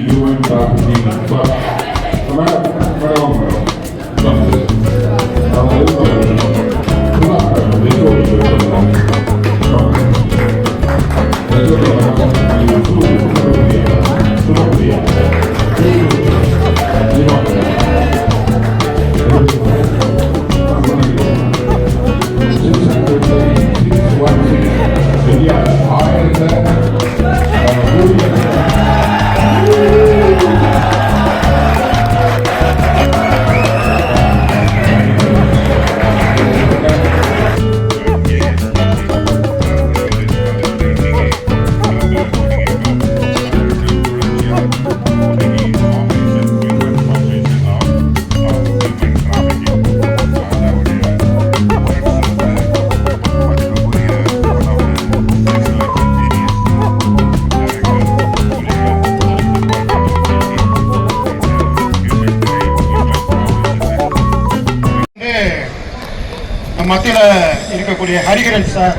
doing back in மத்தியில் இருக்கக்கூடிய Hariharan sir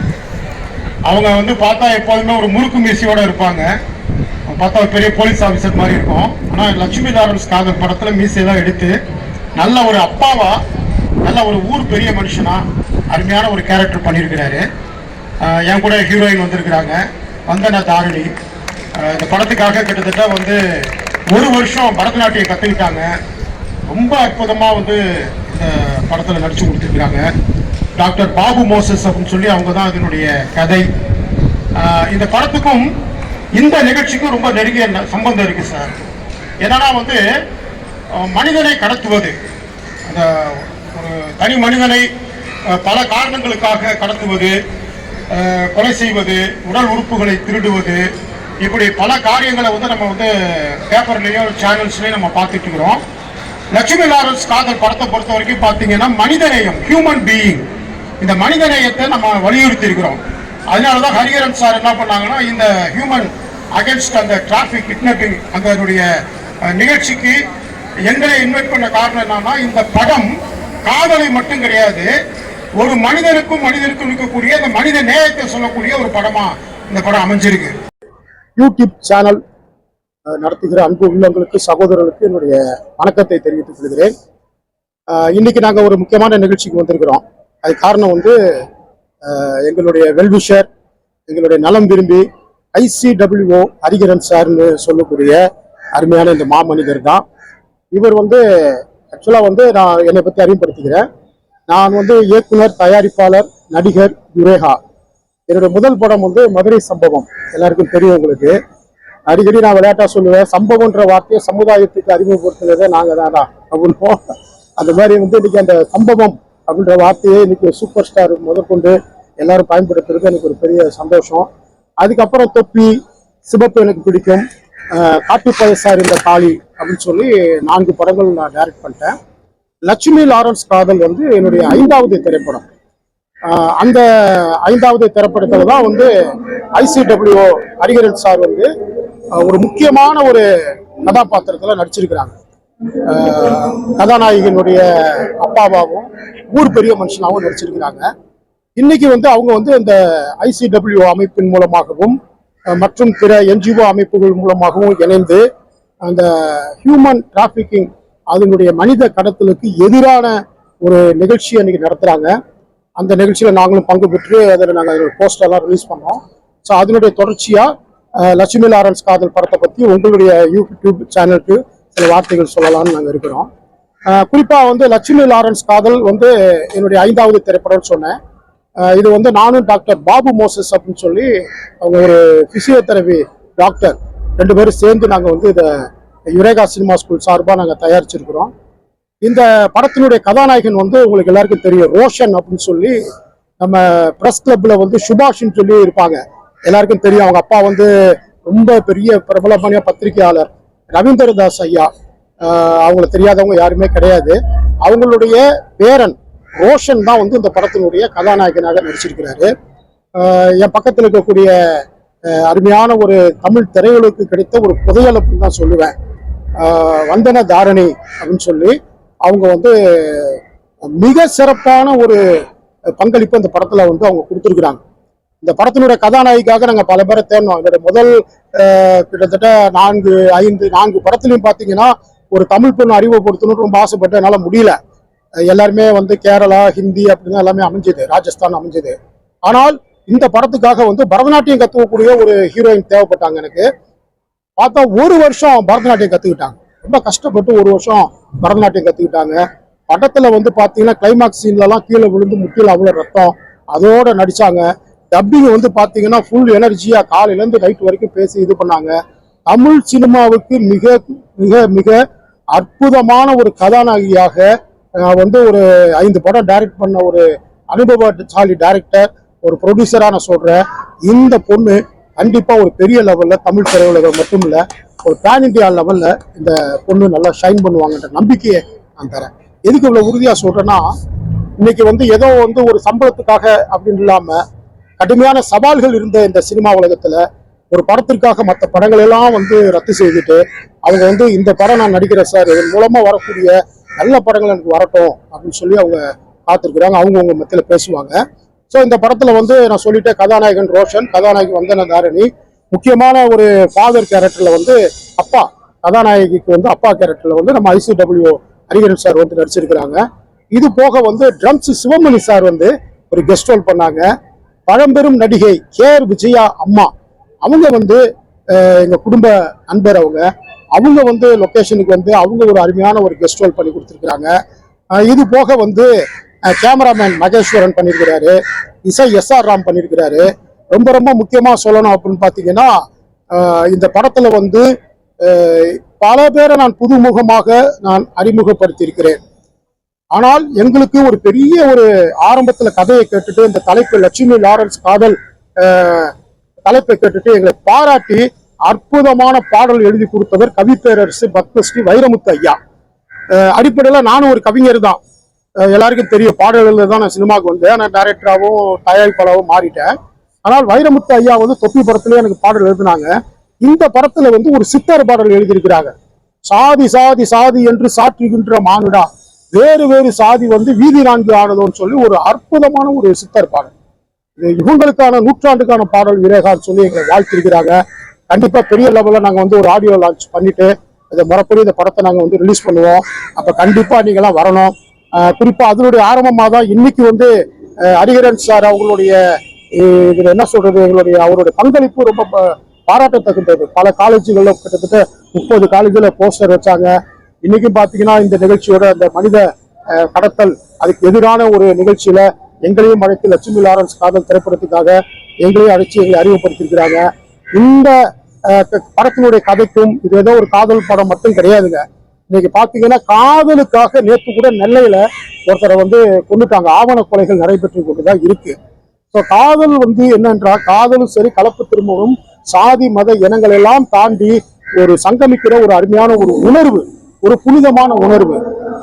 அவங்க வந்து பார்த்தா எப்போதுமே ஒரு முறுக்கு மீசியோடு இருப்பாங்க. பார்த்தா ஒரு பெரிய போலீஸ் ஆஃபீஸர் மாதிரி இருக்கும். ஆனால் லட்சுமி தாரன்ஸ் காதல் படத்துல தான் எடுத்து நல்ல ஒரு அப்பாவா நல்ல ஒரு ஊர் பெரிய மனுஷனா அருமையான ஒரு கேரக்டர் பண்ணியிருக்கிறாரு. என் கூட ஹீரோயின் வந்திருக்கிறாங்க. வந்தன தாரணி. இந்த படத்துக்காக கிட்டத்தட்ட வந்து ஒரு வருஷம் பரதநாட்டியம் கற்றுக்கிட்டாங்க ரொம்ப அற்புதமாக வந்து இந்த படத்தில் நடித்து கொடுத்துருக்குறாங்க. டாக்டர் பாபு மோசஸ் அப்படின்னு சொல்லி அவங்க தான் இதனுடைய கதை. இந்த படத்துக்கும் இந்த நிகழ்ச்சிக்கும் ரொம்ப நெருங்கிய சம்பந்தம் இருக்கு சார். என்னன்னா வந்து மனிதனை கடத்துவது. அந்த ஒரு தனி மனிதனை பல காரணங்களுக்காக கடத்துவது கொலை செய்வது உடல் உறுப்புகளை திருடுவது இப்படி பல காரியங்களை வந்து நம்ம வந்து பேப்பர்லேயோ சேனல்ஸ்லேயும் நம்ம பார்த்துட்டு இருக்கிறோம். லட்சுமி லாரன்ஸ் காதல் படத்தை பொறுத்த வரைக்கும் பார்த்தீங்கன்னா மனிதநேயம் ஹியூமன் பீயிங் இந்த மனித நேயத்தை நம்ம வலியுறுத்தி இருக்கிறோம் அதனால தான் ஹரிஹரன் சார் என்ன பண்ணாங்கன்னா இந்த ஹியூமன் அகேன்ஸ்ட் அந்த டிராஃபிக் கிட்னாப்பிங் அதனுடைய நிகழ்ச்சிக்கு எங்களை இன்வைட் பண்ண காரணம் என்னன்னா இந்த படம் காதலை மட்டும் கிடையாது ஒரு மனிதனுக்கும் மனிதனுக்கும் இருக்கக்கூடிய அந்த மனித நேயத்தை சொல்லக்கூடிய ஒரு படமா இந்த படம் அமைஞ்சிருக்கு. யூடியூப் சேனல் நடத்துகிற அன்பு உள்ளங்களுக்கு சகோதரர்களுக்கு என்னுடைய வணக்கத்தை தெரிவித்துக் கொள்கிறேன். இன்னைக்கு நாங்கள் ஒரு முக்கியமான நிகழ்ச்சிக்கு வந்திருக்கிறோம். அது காரணம் வந்து எங்களுடைய வெல்விஷர் எங்களுடைய நலம் விரும்பி ஐசிடபிள்யூஓ ஹரிகரன் சார்னு சொல்லக்கூடிய அருமையான இந்த மாமனிதர் தான். இவர் வந்து ஆக்சுவலாக வந்து நான் என்னை பற்றி அறிமுகப்படுத்திக்கிறேன். நான் வந்து இயக்குனர் தயாரிப்பாளர் நடிகர் யுரேகா என்னுடைய முதல் படம் வந்து மதுரை சம்பவம். எல்லாருக்கும் தெரியும் உங்களுக்கு. அடிக்கடி நான் விளையாட்டாக சொல்லுவேன் சம்பவம்ன்ற வார்த்தையை சமுதாயத்துக்கு அறிமுகப்படுத்துகிறத நாங்கள் தானா அப்படின்னு. அந்த மாதிரி வந்து இன்னைக்கு அந்த சம்பவம் அப்படின்ற வார்த்தையை இன்னைக்கு சூப்பர் ஸ்டார் முதற்கொண்டு எல்லாரும் பயன்படுத்துறது எனக்கு ஒரு பெரிய சந்தோஷம். அதுக்கப்புறம் தொப்பி சிவப்பு எனக்கு பிடிக்கும். காப்பி காட்டு பயசார் இந்த காளி அப்படின்னு சொல்லி நான்கு படங்கள் நான் டைரக்ட் பண்ணிட்டேன். லட்சுமி லாரன்ஸ் காதல் வந்து என்னுடைய ஐந்தாவது திரைப்படம். அந்த ஐந்தாவது திரைப்படத்துல தான் வந்து ஐசிடபிள்யூ ஹரிகரன் சார் வந்து ஒரு முக்கியமான ஒரு கதாபாத்திரத்தில் நடிச்சிருக்கிறாங்க. கதாநாயகனுடைய அப்பாவாகவும் ஊர் பெரிய மனுஷனாகவும் நடிச்சிருக்கிறாங்க. இன்னைக்கு வந்து அவங்க வந்து இந்த ஐசிடபிள்யூ அமைப்பின் மூலமாகவும் மற்றும் பிற என்ஜிஓ அமைப்புகள் மூலமாகவும் இணைந்து அந்த ஹியூமன் டிராஃபிக்கிங் அதனுடைய மனித கடத்தலுக்கு எதிரான ஒரு நிகழ்ச்சியை இன்னைக்கு நடத்துகிறாங்க அந்த நிகழ்ச்சியில் நாங்களும் பங்கு பெற்று அதில் நாங்கள் அதோட போஸ்டர்லாம் ரிலீஸ் பண்ணோம். ஸோ அதனுடைய தொடர்ச்சியாக லட்சுமி லாரன்ஸ் காதல் படத்தை பற்றி உங்களுடைய யூடியூப் சேனலுக்கு சில வார்த்தைகள் சொல்லலாம்னு நாங்கள் இருக்கிறோம். குறிப்பாக வந்து லட்சுமி லாரன்ஸ் காதல் வந்து என்னுடைய ஐந்தாவது திரைப்படம்னு சொன்னேன். இது வந்து நானும் டாக்டர் பாபு மோசஸ் அப்படின்னு சொல்லி அவங்க ஒரு பிசியோதெரபி டாக்டர். ரெண்டு பேரும் சேர்ந்து நாங்கள் வந்து இதை யுரேகா சினிமா ஸ்கூல் சார்பாக நாங்கள் தயாரிச்சிருக்கிறோம். இந்த படத்தினுடைய கதாநாயகன் வந்து உங்களுக்கு எல்லாருக்கும் தெரியும் ரோஷன் அப்படின்னு சொல்லி நம்ம ப்ரெஸ் கிளப்பில் வந்து சுபாஷ்ன்னு சொல்லி இருப்பாங்க. எல்லாருக்கும் தெரியும் அவங்க அப்பா வந்து ரொம்ப பெரிய பிரபலமான பத்திரிகையாளர். ரவீந்திரதாஸ் ஐயா ஆஹ் அவங்கள தெரியாதவங்க யாருமே கிடையாது. அவங்களுடைய பேரன் ரோஷன் தான் வந்து இந்த படத்தினுடைய கதாநாயகனாக நடிச்சிருக்கிறாரு. என் பக்கத்தில் இருக்கக்கூடிய அருமையான ஒரு தமிழ் திரையுலகுக்கு கிடைத்த ஒரு புதையல் அப்படின்னு தான் சொல்லுவேன். வந்தன தாரணி அப்படின்னு சொல்லி அவங்க வந்து மிக சிறப்பான ஒரு பங்களிப்பு அந்த படத்தில் வந்து அவங்க கொடுத்துருக்குறாங்க. இந்த படத்தினுடைய கதாநாயகிக்காக நாங்கள் பல பேரை தேடினோம் என்னுடைய முதல் கிட்டத்தட்ட நான்கு ஐந்து நான்கு படத்துலையும் பார்த்தீங்கன்னா ஒரு தமிழ் பொண்ணு அறிமுகப்படுத்தணும்னு ரொம்ப ஆசைப்பட்டு என்னால் முடியல. எல்லாருமே வந்து கேரளா ஹிந்தி அப்படின்னு எல்லாமே அமைஞ்சது ராஜஸ்தான் அமைஞ்சது. ஆனால் இந்த படத்துக்காக வந்து பரதநாட்டியம் கற்றுக்கக்கூடிய ஒரு ஹீரோயின் தேவைப்பட்டாங்க எனக்கு. பார்த்தா ஒரு வருஷம் பரதநாட்டியம் கற்றுக்கிட்டாங்க ரொம்ப கஷ்டப்பட்டு ஒரு வருஷம் பரதநாட்டியம் கற்றுக்கிட்டாங்க படத்தில் வந்து பார்த்தீங்கன்னா கிளைமாக்ஸ் சீன்லலாம் கீழே விழுந்து முட்டியில் அவ்வளோ ரத்தம். அதோட நடித்தாங்க டப்பிங் வந்து பார்த்தீங்கன்னா ஃபுல் எனர்ஜியாக காலையிலேருந்து நைட் வரைக்கும் பேசி இது பண்ணாங்க. தமிழ் சினிமாவுக்கு மிக மிக மிக அற்புதமான ஒரு கதாநாயகியாக நான் வந்து ஒரு ஐந்து படம் டைரக்ட் பண்ண ஒரு அனுபவசாலி டைரக்டர் ஒரு ப்ரொடியூசராக நான் சொல்கிறேன் இந்த பொண்ணு கண்டிப்பாக ஒரு பெரிய லெவலில் தமிழ் திரையுலகம் மட்டும் இல்லை ஒரு பேன் இண்டியா லெவலில் இந்த பொண்ணு நல்லா ஷைன் பண்ணுவாங்கன்ற நம்பிக்கையை நான் தரேன். எதுக்கு இவ்வளோ உறுதியாக சொல்கிறேன்னா இன்னைக்கு வந்து ஏதோ வந்து ஒரு சம்பளத்துக்காக அப்படின்னு இல்லாமல் கடுமையான சவால்கள் இருந்த இந்த சினிமா உலகத்துல ஒரு படத்திற்காக மற்ற படங்கள் எல்லாம் வந்து ரத்து செய்துட்டு அவங்க வந்து இந்த படம் நான் நடிக்கிறேன் சார் இதன் மூலமா வரக்கூடிய நல்ல படங்கள் எனக்கு வரட்டும் அப்படின்னு சொல்லி அவங்க காத்திருக்கிறாங்க. அவங்க உங்க மத்தியில் பேசுவாங்க. ஸோ இந்த படத்துல வந்து நான் சொல்லிட்டேன் கதாநாயகன் ரோஷன் கதாநாயகி வந்தன தாரணி முக்கியமான ஒரு ஃபாதர் கேரக்டர்ல வந்து அப்பா கதாநாயகிக்கு வந்து அப்பா கேரக்டர்ல வந்து நம்ம ஐசிடபிள்யூ ஹரிகரன் சார் வந்து நடிச்சிருக்கிறாங்க. இது போக வந்து ட்ரம்ஸ் சிவமணி சார் வந்து ஒரு கெஸ்ட் ரோல் பண்ணாங்க. பழம்பெரும் நடிகை கேஆர் விஜயா அம்மா. அவங்க வந்து எங்கள் குடும்ப நண்பர் அவங்க. அவங்க வந்து லொக்கேஷனுக்கு வந்து அவங்க ஒரு அருமையான ஒரு கெஸ்ட் ரோல் பண்ணி கொடுத்துருக்குறாங்க. இது போக வந்து கேமராமேன் மகேஸ்வரன் பண்ணியிருக்கிறாரு இசை எஸ் ஆர் ராம் பண்ணியிருக்கிறாரு ரொம்ப ரொம்ப முக்கியமாக சொல்லணும் அப்படின்னு பார்த்தீங்கன்னா இந்த படத்தில் வந்து பல பேரை நான் புதுமுகமாக நான் அறிமுகப்படுத்தியிருக்கிறேன். ஆனால் எங்களுக்கு ஒரு பெரிய ஒரு ஆரம்பத்துல கதையை கேட்டுட்டு இந்த தலைப்பு லட்சுமி லாரன்ஸ் காதல் தலைப்பை கேட்டுட்டு எங்களை பாராட்டி அற்புதமான பாடல் எழுதி கொடுத்தவர் கவிப்பேரரசு பத்மஸ்ரீ வைரமுத்து ஐயா. அஹ், அடிப்படையில நானும் ஒரு கவிஞர் தான். எல்லாருக்கும் தெரியும் பாடல்கள் தான் நான் சினிமாவுக்கு வந்தேன். நான் டைரக்டராகவும் தயாரிப்பாளராகவும் மாறிட்டேன். ஆனால் வைரமுத்து ஐயா வந்து தொப்பி படத்துலயே எனக்கு பாடல் எழுதினாங்க. இந்த படத்துல வந்து ஒரு சித்தர் பாடல் எழுதியிருக்கிறாங்க. சாதி சாதி சாதி என்று சாற்றுகின்ற மானுடா. வேறு வேறு சாதி வந்து வீதி நான்கு ஆனதோன்னு சொல்லி ஒரு அற்புதமான ஒரு சித்தர் பாடல். இது இவங்களுக்கான நூற்றாண்டுக்கான பாடல் விவேகான்னு சொல்லி எங்களை வாழ்த்திருக்கிறாங்க. கண்டிப்பா பெரிய லெவலில் நாங்கள் வந்து ஒரு ஆடியோ லான்ச் பண்ணிட்டு இதை முறப்படி இந்த படத்தை நாங்கள் வந்து ரிலீஸ் பண்ணுவோம். அப்போ கண்டிப்பா நீங்களாம் வரணும். குறிப்பாக குறிப்பா அதனுடைய ஆரம்பமாக தான் இன்னைக்கு வந்து ஆஹ் ஹரிஹரன் சார் அவங்களுடைய இதில் என்ன சொல்றது எங்களுடைய அவருடைய பங்களிப்பு ரொம்ப ப- பாராட்டத்தகுந்தது. பல காலேஜுகளில் கிட்டத்தட்ட முப்பது காலேஜில் போஸ்டர் வச்சாங்க. இன்னைக்கும் பாத்தீங்கன்னா இந்த நிகழ்ச்சியோட அந்த மனித கடத்தல் அதுக்கு எதிரான ஒரு நிகழ்ச்சியில எங்களையும் அழைத்து லட்சுமி லாரன்ஸ் காதல் திரைப்படத்துக்காக எங்களையும் அழைச்சி எங்களை அறிமுகப்படுத்தியிருக்கிறாங்க. இந்த படத்தினுடைய கதைக்கும் இது ஏதோ ஒரு காதல் படம் மட்டும் கிடையாதுங்க. இன்னைக்கு பாத்தீங்கன்னா காதலுக்காக நேற்று கூட நெல்லையில ஒருத்தரை வந்து கொண்டுட்டாங்க ஆவண கொலைகள் நடைபெற்று கொண்டுதான் இருக்கு. ஸோ காதல் வந்து என்னென்றால் காதலும் சரி கலப்பு திருமணம் சாதி மத இனங்கள் எல்லாம் தாண்டி ஒரு சங்கமிக்கிற ஒரு அருமையான ஒரு உணர்வு. ஒரு புனிதமான உணர்வு.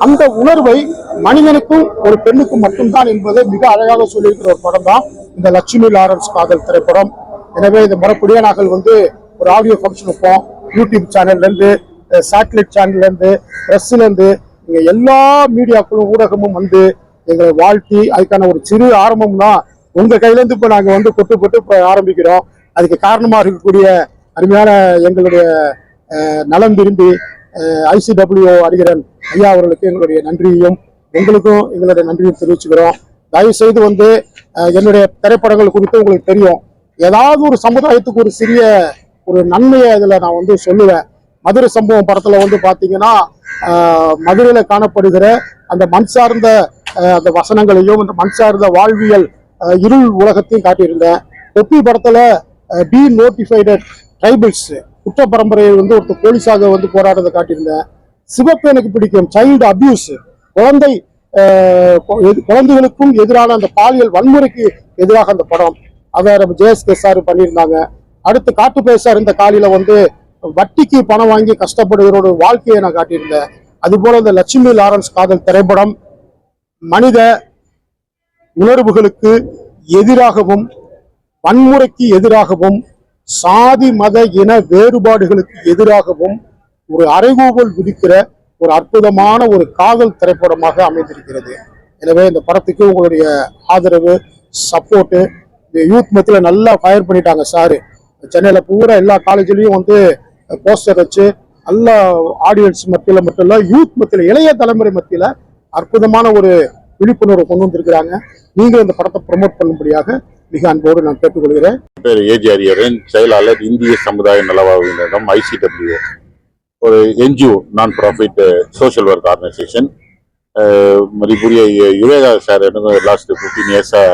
அந்த உணர்வை மனிதனுக்கும் ஒரு பெண்ணுக்கும் மட்டும்தான் என்பதை மிக அழகாக சொல்லியிருக்கிற ஒரு படம் தான் இந்த லட்சுமி லாரன்ஸ் காதல் திரைப்படம். எனவே இந்த முறைப்படியே நாங்கள் வந்து ஒரு ஆடியோ ஃபங்க்ஷன் வைப்போம் யூடியூப் சேனல்லேருந்து சேட்டலைட் சேனல்லேருந்து இருந்து இங்கே எல்லா மீடியாக்களும் ஊடகமும் வந்து எங்களை வாழ்த்தி அதுக்கான ஒரு சிறு ஆரம்பம்னா உங்கள் கையிலேருந்து இப்போ நாங்கள் வந்து கொட்டு கொட்டு இப்போ ஆரம்பிக்கிறோம். அதுக்கு காரணமாக இருக்கக்கூடிய அருமையான எங்களுடைய நலம் விரும்பி ஐசிடபிள்யூ அறிகிறன் ஐயா அவர்களுக்கு எங்களுடைய நன்றியையும் உங்களுக்கும் எங்களுடைய நன்றியும் தெரிவிச்சுக்கிறோம். தயவு செய்து வந்து என்னுடைய திரைப்படங்கள் குறித்து உங்களுக்கு தெரியும். ஏதாவது ஒரு சமுதாயத்துக்கு ஒரு சிறிய ஒரு நன்மையை இதில் நான் வந்து சொல்லுவேன். மதுரை சம்பவம் படத்தில் வந்து பார்த்தீங்கன்னா மதுரையில் காணப்படுகிற அந்த மண் சார்ந்த அந்த வசனங்களையும் அந்த மண் சார்ந்த வாழ்வியல் இருள் உலகத்தையும் காட்டியிருந்தேன். தொப்பி படத்தில் பி நோட்டிஃபைடட் ட்ரைபிள்ஸ் குற்ற பரம்பரையில் வந்து ஒருத்தர் போலீஸாக வந்து போராடுறதை காட்டியிருந்தேன் சிவப்பு எனக்கு பிடிக்கும் சைல்டு அபியூஸ் குழந்தை எது- குழந்தைகளுக்கும் எதிரான அந்த பாலியல் வன்முறைக்கு எதிராக அந்த படம். அதை நம்ம ஜேஎஸ்கே சார் பண்ணியிருந்தாங்க. அடுத்து காட்டு பேசார் இந்த காலில வந்து வட்டிக்கு பணம் வாங்கி கஷ்டப்படுகிறோட வாழ்க்கையை நான் காட்டியிருந்தேன் அதுபோல இந்த லட்சுமி லாரன்ஸ் காதல் திரைப்படம் மனித உணர்வுகளுக்கு எதிராகவும் வன்முறைக்கு எதிராகவும் சாதி மத இன வேறுபாடுகளுக்கு எதிராகவும் ஒரு அறைகூவல் விதிக்கிற ஒரு அற்புதமான ஒரு காதல் திரைப்படமாக அமைந்திருக்கிறது. எனவே இந்த படத்துக்கு உங்களுடைய ஆதரவு சப்போர்ட்டு யூத் மத்தியில் நல்லா ஃபயர் பண்ணிட்டாங்க சாரு சென்னையில் பூரா எல்லா காலேஜ்லேயும் வந்து போஸ்டர் வச்சு நல்ல ஆடியன்ஸ் மத்தியில் மட்டும் இல்லை யூத் மத்தியில் இளைய தலைமுறை மத்தியில் அற்புதமான ஒரு விழிப்புணர்வு கொண்டு வந்திருக்கிறாங்க. நீங்களும் இந்த படத்தை ப்ரமோட் பண்ணும்படியாக மிக அன்போடு நான் கேட்டுக்கொள்கிறேன். பேர் ஏஜி ஹரியரன் செயலாளர் இந்திய சமுதாய நலவாழ்வினம் ஐசிடபிள்யூ ஒரு NGO non profit social work organisation மதிப்புரிய Eureka sir எனக்கு லாஸ்ட் ஃபிஃப்டீன் இயர்ஸாக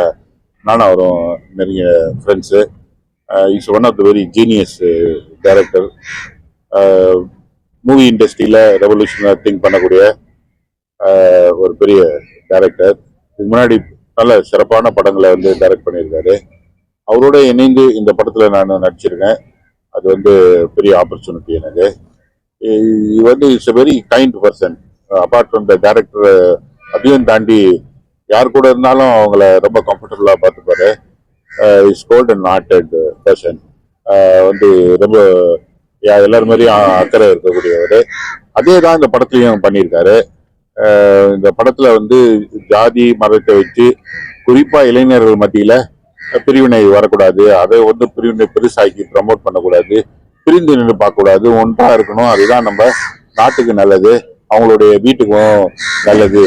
நானும் அவரும் நிறைய friends is one of the very genius director movie இண்டஸ்ட்ரியில் ரெவல்யூஷனாக திங்க் பண்ணக்கூடிய uh, ஒரு பெரிய டேரக்டர் இதுக்கு முன்னாடி நல்ல சிறப்பான படங்களை வந்து டைரக்ட் பண்ணியிருக்காரு. அவரோட இணைந்து இந்த படத்தில் நான் நடிச்சிருக்கேன். அது வந்து பெரிய ஆப்பர்ச்சுனிட்டி எனக்கு. இது வந்து it's a very kind person apart from the director அதையும் தாண்டி யார் கூட இருந்தாலும் அவங்கள ரொம்ப கம்ஃபர்டபுளாக பார்த்துப்பாரு. Is gold and noted person வந்து ரொம்ப யா- எல்லார் மாதிரியும் அக்கறை இருக்கக்கூடியவர். அதே தான் இந்த படத்துலையும் பண்ணியிருக்காரு. இந்த படத்துல வந்து ஜாதி மதத்தை வச்சு குறிப்பா இளைஞர்கள் மத்தியில பிரிவினை வரக்கூடாது. அதை வந்து பிரிவினை பெருசாக்கி ப்ரமோட் பண்ணக்கூடாது. பிரிந்து நின்று பார்க்கக்கூடாது. ஒன்றா இருக்கணும். அதுதான் நம்ம நாட்டுக்கு நல்லது. அவங்களுடைய வீட்டுக்கும் நல்லது.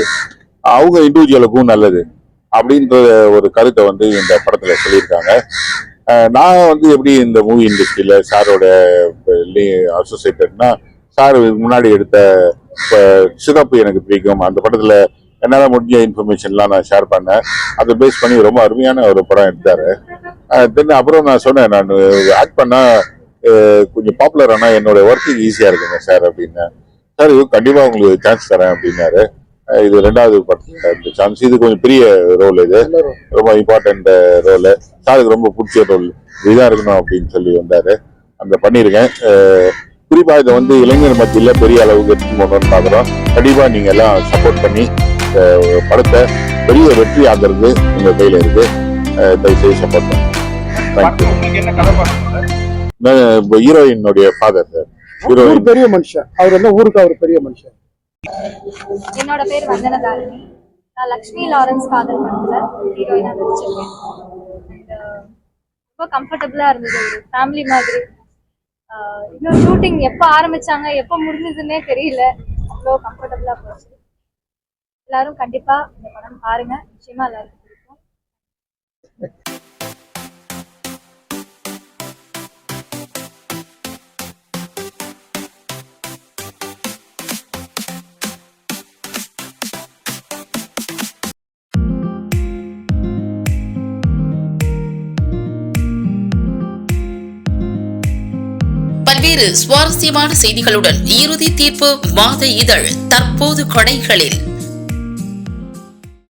அவங்க இண்டிவிஜுவலுக்கும் நல்லது. அப்படின்ற ஒரு கருத்தை வந்து இந்த படத்துல சொல்லியிருக்காங்க. நான் வந்து எப்படி இந்த மூவி இண்டஸ்ட்ரியில சாரோட அசோசியேட்டட்னா சார் முன்னாடி எடுத்த இப்ப சிறப்பு எனக்கு பிடிக்கும். அந்த படத்துல என்னால முடிஞ்ச இன்ஃபர்மேஷன்லாம் நான் ஷேர் பண்ணேன். அதை பேஸ் பண்ணி ரொம்ப அருமையான ஒரு படம் எடுத்தாரு. தென் அப்புறம் நான் சொன்னேன் நான் ஆக்ட் பண்ணா அஹ், கொஞ்சம் பாப்புலர் ஆனா என்னோட ஒர்க்கிங் ஈஸியா இருக்குங்க சார் அப்படின்னேன் சார் இது கண்டிப்பா உங்களுக்கு சான்ஸ் தரேன் அப்படின்னாரு. இது ரெண்டாவது படத்துல இந்த சான்ஸ் இது கொஞ்சம் பெரிய ரோல் இது. ரொம்ப இம்பார்ட்டன்ட் ரோல் சாருக்கு ரொம்ப பிடிச்ச ரோல் இதுதான் இருக்கணும் அப்படின்னு சொல்லி வந்தாரு. அந்த பண்ணியிருக்கேன். குறிப்பா இதை வந்து இளைஞர் மத்தியில பெரிய அளவுக்கு எடுத்து போகணும்னு பாக்குறோம் கண்டிப்பா நீங்க எல்லாம் சப்போர்ட் பண்ணி படத்தை பெரிய வெற்றி ஆகிறது உங்க கையில இருக்கு. தயவு செய்து சப்போர்ட் பண்ணுங்க. ஹீரோயினுடைய ஃபாதர் சார். ஒரு ஹீரோயின் பெரிய மனுஷன். அவர் வந்து ஊருக்கு அவர் பெரிய மனுஷன்? என்னோட பேர் வந்தனதாரிணி. நான் லக்ஷ்மி லாரன்ஸ் காதல் படத்துல ஹீரோயினா நடிச்சிருக்கேன். ரொம்ப கம்ஃபர்டபுளா இருந்தது. ஒரு ஃபேமிலி மாதிரி இன்னும் ஷூட்டிங் எப்போ ஆரம்பிச்சாங்க எப்போ முடிஞ்சதுன்னே தெரியல. அவ்வளோ கம்ஃபர்டபுளாக போச்சு. எல்லாரும் கண்டிப்பா இந்த படம் பாருங்க. நிச்சயமா எல்லாருக்கும் பிடிக்கும். பல்வேறு சுவாரஸ்யமான செய்திகளுடன் இறுதி தீர்ப்பு மாத இதழ் தற்போது கடைகளில்.